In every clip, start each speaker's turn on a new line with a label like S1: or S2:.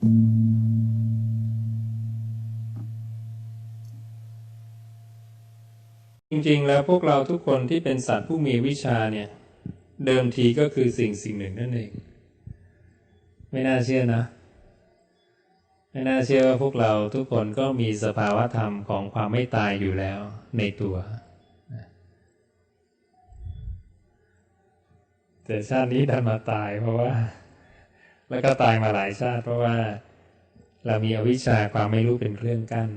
S1: จริงๆ แล้วพวกเราทุกคนที่เป็นสัตว์ผู้มีวิชาเนี่ย เดิมทีก็คือสิ่งสิ่งหนึ่งนั่นเอง ไม่น่าเชื่อนะ ไม่น่าเชื่อว่าพวกเราทุกคนก็มีสภาวะธรรมของความไม่ตายอยู่แล้วในตัว แต่ชาตินี้ดันมาตายเพราะว่า แล้วก็ตายมาหลายชาติ เพราะว่าเรามีอวิชชาความไม่รู้เป็นเครื่องกั้น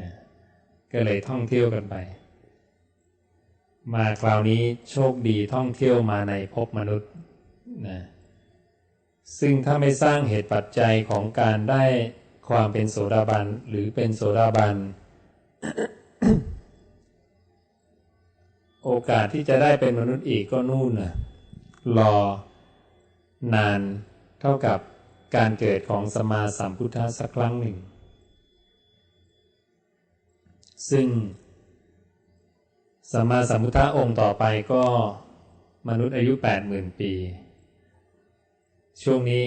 S1: นะก็เลยท่องเที่ยวกันไป มาคราวนี้โชคดีท่องเที่ยวมาในภพมนุษย์นะซึ่งถ้าไม่สร้างเหตุปัจจัยของการได้ความเป็นโสดาบันหรือเป็นโสดาบันโอกาสที่จะได้เป็นมนุษย์อีกก็นู่นนะรอนาน ท่ากับการเกิดของสมาสัมพุทธะสักครั้งหนึ่ง ซึ่งสมาสัมพุทธะองค์ต่อไปก็มนุษย์อายุ 80,000 ปี ช่วงนี้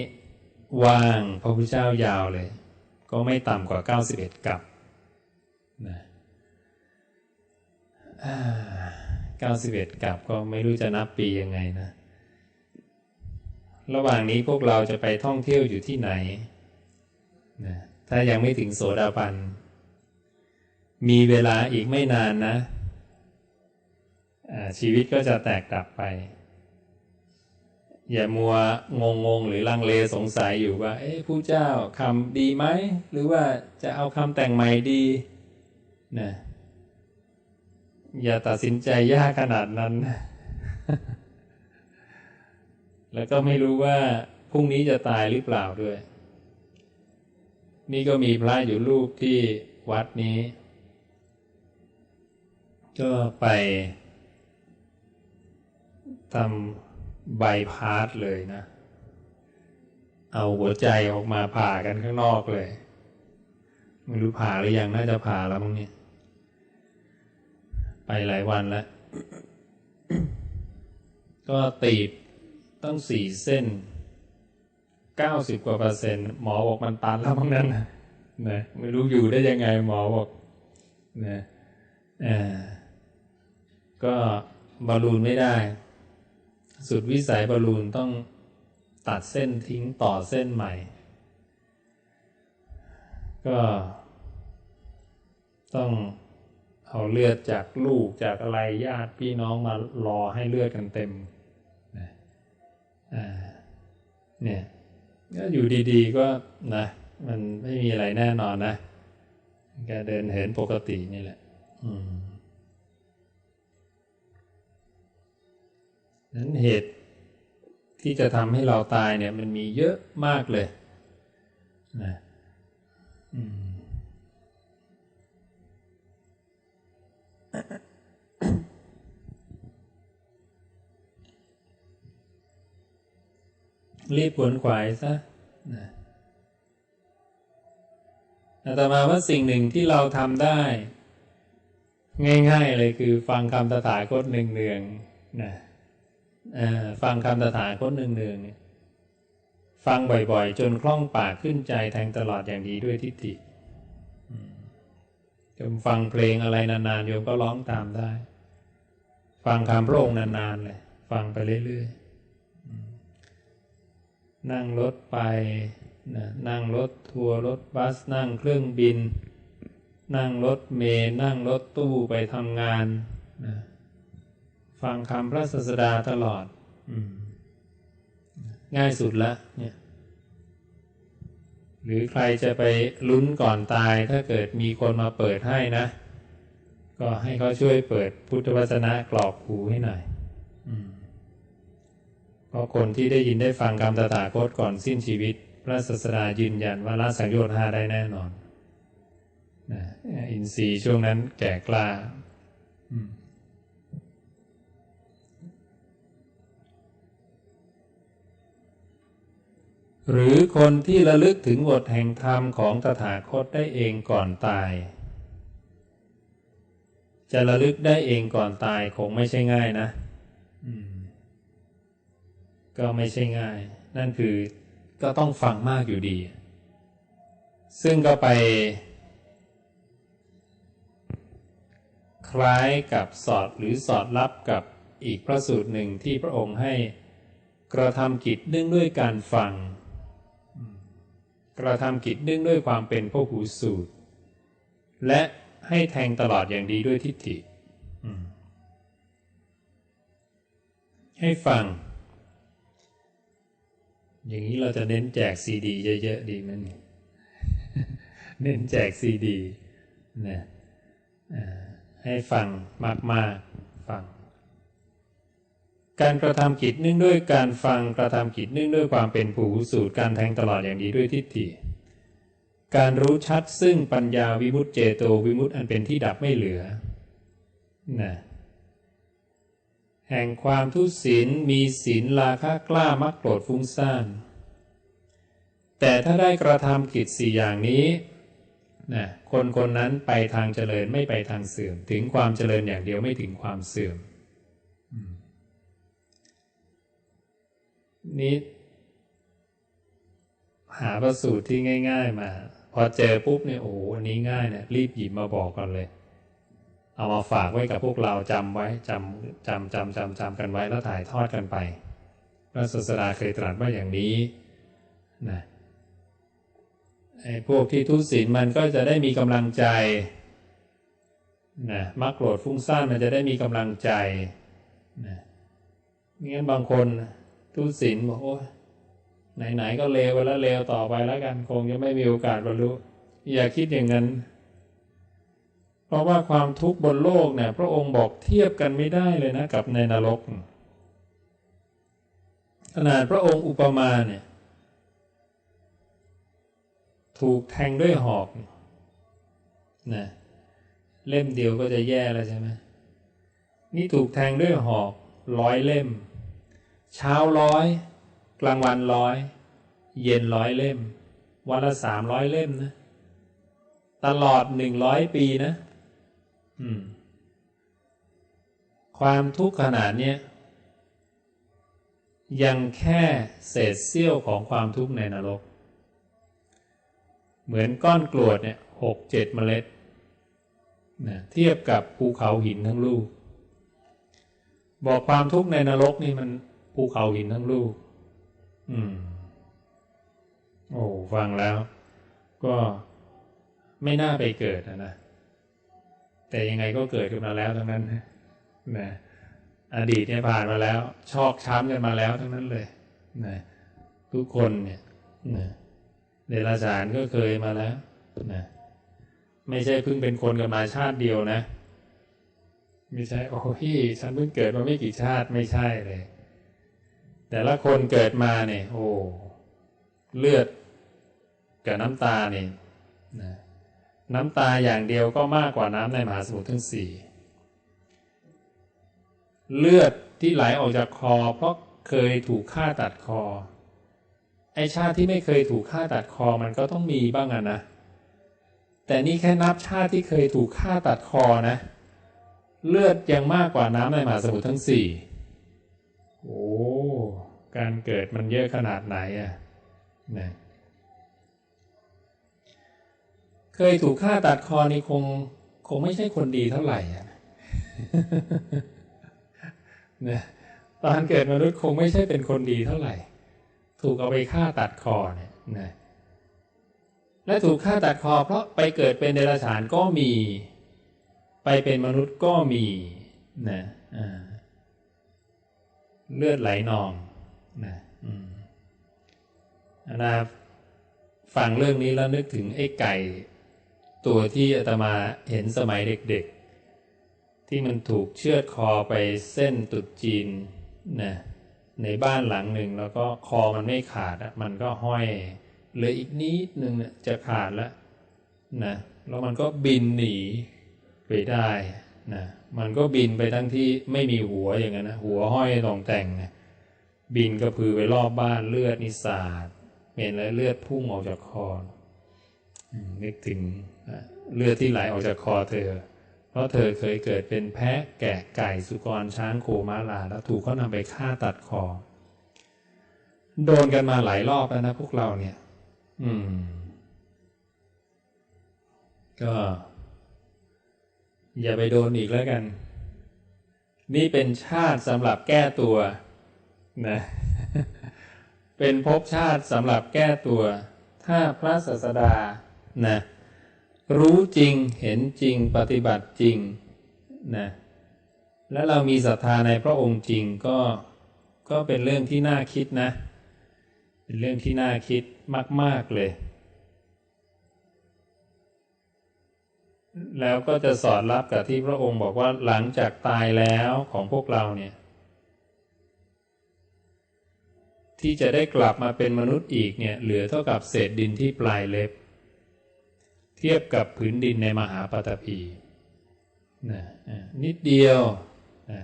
S1: ว่างพระพุทธเจ้ายาวเลย ก็ไม่ต่ำกว่า 91 กับนะอ่า91 กับก็ไม่รู้จะนับปียังไงนะ ระหว่างนี้พวกเราจะไปท่องเที่ยวอยู่ที่ไหนนะถ้ายังไม่ถึงโสดาบัน มีเวลาอีกไม่นานนะ ชีวิตก็จะแตกดับไป อย่ามัวงงงหรือลังเลสงสัยอยู่ว่า เอ๊ะผู้เจ้าคำดีไหม หรือว่าจะเอาคำแต่งใหม่ดีนะอย่าตัดสินใจยากขนาดนั้น แล้วก็ไม่รู้ว่าพรุ่งนี้จะตายหรือเปล่าด้วย นี่ก็มีพระอยู่รูปที่วัดนี้ ก็ไปทำใบพาสเลยนะ เอาหัวใจออกมาผ่ากันข้างนอกเลย ไม่รู้ผ่าหรือยังน่าจะผ่าแล้วมั้งเนี่ย ไปหลายวันแล้ว ก็ตีบ ตั้งสี่เส้นเก้าสิบกว่าเปอร์เซ็นต์หมอบอกมันตันแล้วมั้งนั้นนะนะไม่รู้อยู่ได้ยังไงหมอบอกนะเอ่อก็บอลลูนไม่ได้ สุดวิสัยบอลลูนต้องตัดเส้นทิ้งต่อเส้นใหม่ ก็ต้องเอาเลือดจากลูกจากอะไรญาติพี่น้องมารอให้เลือดกันเต็ม เนี่ยก็อยู่ดีๆก็นะ มันไม่มีอะไรแน่นอนนะแกเดินเหินปกตินี่แหละนั้นเหตุที่จะทำให้เราตายเนี่ย มันมีเยอะมากเลยนะอืม รีบขวนขวายซะนะอาตมาว่าสิ่งหนึ่งที่เราทำได้ ง่าย ๆ เลยคือ ฟังคำตถาคตหนึ่งเนืองๆนะฟังคำตถาคตหนึ่งเนืองๆเนี่ยฟังบ่อย ๆ จนคล่องปากขึ้นใจแทงตลอดอย่างดีด้วยทิฏฐิจนฟังเพลงอะไรนานๆโยมก็ร้องตามได้ ฟังคำพระองค์นานๆเลย ฟังไปเรื่อยๆ นั่งรถไปนะนั่งรถทัวร์รถบัสนั่งเครื่องบิน นั่งรถเมล์นั่งรถตู้ไปทำงานนะฟังคำพระศาสดาตลอดอง่ายสุดละเนี่ยหรือใครจะไปลุ้นก่อนตายถ้าเกิดมีคนมาเปิดให้นะ ก็ให้เขาช่วยเปิดพุทธวจนะกรอกหูให้หน่อย อืม เพราะคนที่ได้ยินได้ฟังคำตถาคตก่อนสิ้นชีวิต พระศาสดายืนยันว่าละสังโยชน์ห้าได้แน่นอนนะอินทรีย์ช่วงนั้นแก่กล้าหรือคนที่ระลึกถึงบทแห่งธรรมของตถาคตได้เองก่อนตาย จะระลึกได้เองก่อนตายคงไม่ใช่ง่ายนะ อืม ก็ไม่ใช่ง่าย นั่นคือก็ต้องฟังมากอยู่ดี ซึ่งก็ไป คล้ายกับสอดหรือสอดรับกับอีกพระสูตรหนึ่งที่พระองค์ให้กระทำกิจเนื่องด้วยการฟัง กระทำกิจเนื่องด้วยความเป็นพระหูสูตร และให้แทงตลอดอย่างดีด้วยทิฏฐิให้ฟัง อย่างนี้เราจะเน้นแจกซีดีเยอะๆดีไหมเนี่ยเน้นแจกซีดีนะให้ฟังมากๆฟัง การกระทำกิจเนื่องด้วยการฟังกระทำกิจเนื่องด้วยความเป็นผู้สูตรการแทงตลอดอย่างดีด้วยทิฏฐิการรู้ชัดซึ่งปัญญาวิมุตตเจโตวิมุตตอันเป็นที่ดับไม่เหลือนะ แห่งความทุศีลมีศีลราคะกล้ามักโกรธฟุ้งซ่าน แต่ถ้าได้กระทำกิจสี่อย่างนี้นะคนคนนั้นไปทางเจริญไม่ไปทางเสื่อม ถึงความเจริญอย่างเดียวไม่ถึงความเสื่อมนี่หาประสูตรที่ง่าย ๆ มา พอเจอปุ๊บเนี่ยโอ้โหอันนี้ง่ายเนี่ยรีบหยิบมาบอกก่อนเลย เอามาฝากไว้กับพวกเราจำไว้จำจำจำจำจำกันไว้แล้วถ่ายทอดกันไป พระศาสดาเคยตรัสว่าอย่างนี้นะไอ้พวกที่ทุศีลมันก็จะได้มีกำลังใจนะมักโกรธฟุ้งซ่านมันจะได้มีกำลังใจนี่งั้นบางคนทุศีลบอกโอ้ยไหนๆก็เลวไปแล้วเลวต่อไปแล้วกัน คงจะไม่มีโอกาสบรรลุอย่าคิดอย่างนั้น เพราะว่าความทุกข์บนโลกเนี่ย พระองค์บอกเทียบกันไม่ได้เลยนะกับในนรก ขนาดพระองค์อุปมาเนี่ย ถูกแทงด้วยหอกนะเล่มเดียวก็จะแย่แล้วใช่ไหมนี่ถูกแทงด้วยหอกร้อยเล่ม เช้าร้อย กลางวันร้อย เย็นร้อยเล่ม วันละสามร้อยเล่มนะ ตลอดหนึ่งร้อยปีนะ ความทุกข์ขนาดนี้ยยังแค่เศษเสี้ยวของความทุกข์ในนรก เหมือนก้อนกรวดเนี่ยหกเจ็ดเมล็ดนะเทียบกับภูเขาหินทั้งลูก บอกความทุกข์ในนรกนี่มันภูเขาหินทั้งลูก อืม โอ้ฟังแล้ว ก็ไม่น่าไปเกิดนะนะ แต่ยังไงก็เกิดขึ้นมาแล้วทั้งนั้นนะอดีตเนี่ยผ่านมาแล้ว ชอกช้ำกันมาแล้วทั้งนั้นเลยนะทุกคนเนี่ยนะเดรัจฉานก็เคยมาแล้วนะไม่ใช่เพิ่งเป็นคนกันมาชาติเดียวนะไม่ใช่โอ้พี่ฉันเพิ่งเกิดมาไม่กี่ชาติไม่ใช่เลย แต่ละคนเกิดมาเนี่ย โอ้เลือดกับน้ำตาเนี่ยนะ น้ำตาอย่างเดียวก็มากกว่าน้ำในมหาสมุทรทั้งสี่เลือดที่ไหลออกจากคอ เพราะเคยถูกฆ่าตัดคอ ไอชาติที่ไม่เคยถูกฆ่าตัดคอมันก็ต้องมีบ้างอะนะ แต่นี่แค่นับชาติที่เคยถูกฆ่าตัดคอนะ เลือดยังมากกว่าน้ำในมหาสมุทรทั้งสี่โอ้ การเกิดมันเยอะขนาดไหนอะนะ เคยถูกฆ่าตัดคอนี่คง คงไม่ใช่คนดีเท่าไหร่อะนะตอนเกิดมนุษย์คงไม่ใช่เป็นคนดีเท่าไหร่ ถูกเอาไปฆ่าตัดคอเนี่ยนะและถูกฆ่าตัดคอ เพราะไปเกิดเป็นเดรัจฉานก็มี ไปเป็นมนุษย์ก็มีนะเลือดไหลนองนะอืมนะฟังเรื่องนี้แล้วนึกถึงไอ้ไก่ ตัวที่อาตมาเห็นสมัยเด็กๆ ที่มันถูกเชือดคอไปเส้นตุดจีนนะในบ้านหลังหนึ่งแล้วก็คอมันไม่ขาดอะมันก็ห้อยเหลืออีกนิดนึงเนี่ยจะขาดแล้วนะแล้วมันก็บินหนีไปได้นะมันก็บินไปทั้งที่ไม่มีหัวอย่างนั้นนะหัวห้อยตรงแต่งนะบินกระพือไปรอบบ้านเลือดนิสาดเห็นแล้วเลือดพุ่งออกจากคออืมนึกถึง เลือดที่ไหลออกจากคอเธอ เพราะเธอเคยเกิดเป็นแพะแกะไก่สุกรช้างโคม้าลา แล้วถูกเขานำไปฆ่าตัดคอ โดนกันมาหลายรอบแล้วนะพวกเราเนี่ย อืม ก็ อย่าไปโดนอีกแล้วกัน นี่เป็นชาติสำหรับแก้ตัว นะ เป็นภพชาติสำหรับแก้ตัว ถ้าพระศาสดานะ รู้จริงเห็นจริงปฏิบัติจริงนะและเรามีศรัทธาในพระองค์จริงก็ก็เป็นเรื่องที่น่าคิดนะ เป็นเรื่องที่น่าคิดมาก ๆ เลย แล้วก็จะสอดรับกับที่พระองค์บอกว่าหลังจากตายแล้วของพวกเราเนี่ย ที่จะได้กลับมาเป็นมนุษย์อีกเนี่ย เหลือเท่ากับเศษดินที่ปลายเล็บ เทียบกับผืนดินในมหาปฐพีนะนิดเดียวนะ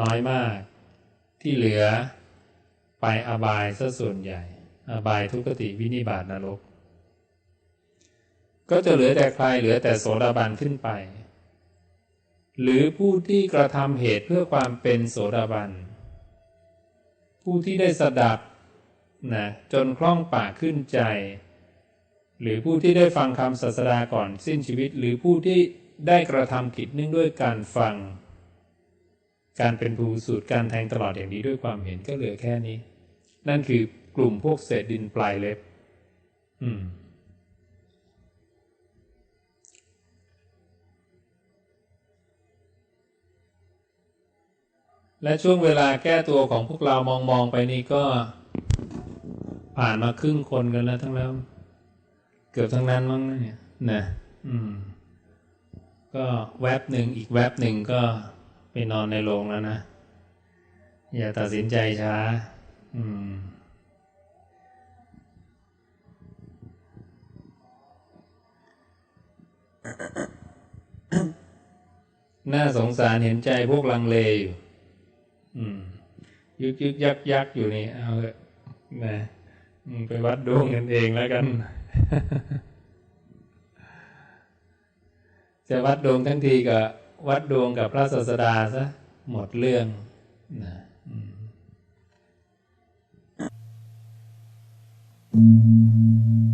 S1: น้อยมาก ที่เหลือไปอบายซะส่วนใหญ่ อบายทุกขติวินิบาตนรก ก็จะเหลือแต่ใครเหลือแต่โสดาบันขึ้นไป หรือผู้ที่กระทำเหตุเพื่อความเป็นโสดาบัน ผู้ที่ได้สดับนะจนคล่องปากขึ้นใจ หรือผู้ที่ได้ฟังคำศาสดาก่อนสิ้นชีวิต หรือผู้ที่ได้กระทำกิจเนื่องด้วยการฟัง การเป็นภูสูตรการแทงตลอดอย่างนี้ด้วยความเห็นก็เหลือแค่นี้ นั่นคือกลุ่มพวกเศษดินปลายเล็บ อืมและช่วงเวลาแก้ตัวของพวกเรามองมองๆไปนี่ก็ผ่านมาครึ่งคนกันแล้วทั้งแล้ว เกือบทั้งนั้นมั้งเนี่ยนะอืม ก็แวบหนึ่งอีกแวบหนึ่งก็ไปนอนในโรงแล้วนะ อย่าตัดสินใจช้า อืมน่าสงสารเห็นใจพวกลังเลอยู่ อืม ยึกยึกยักยักอยู่นี่ เอาเถอะนะอืม ไปวัดดวงกันเองแล้วกัน จะวัดดวงทั้งทีก็วัดดวงกับพระศาสดาซะหมดเรื่องนะอืม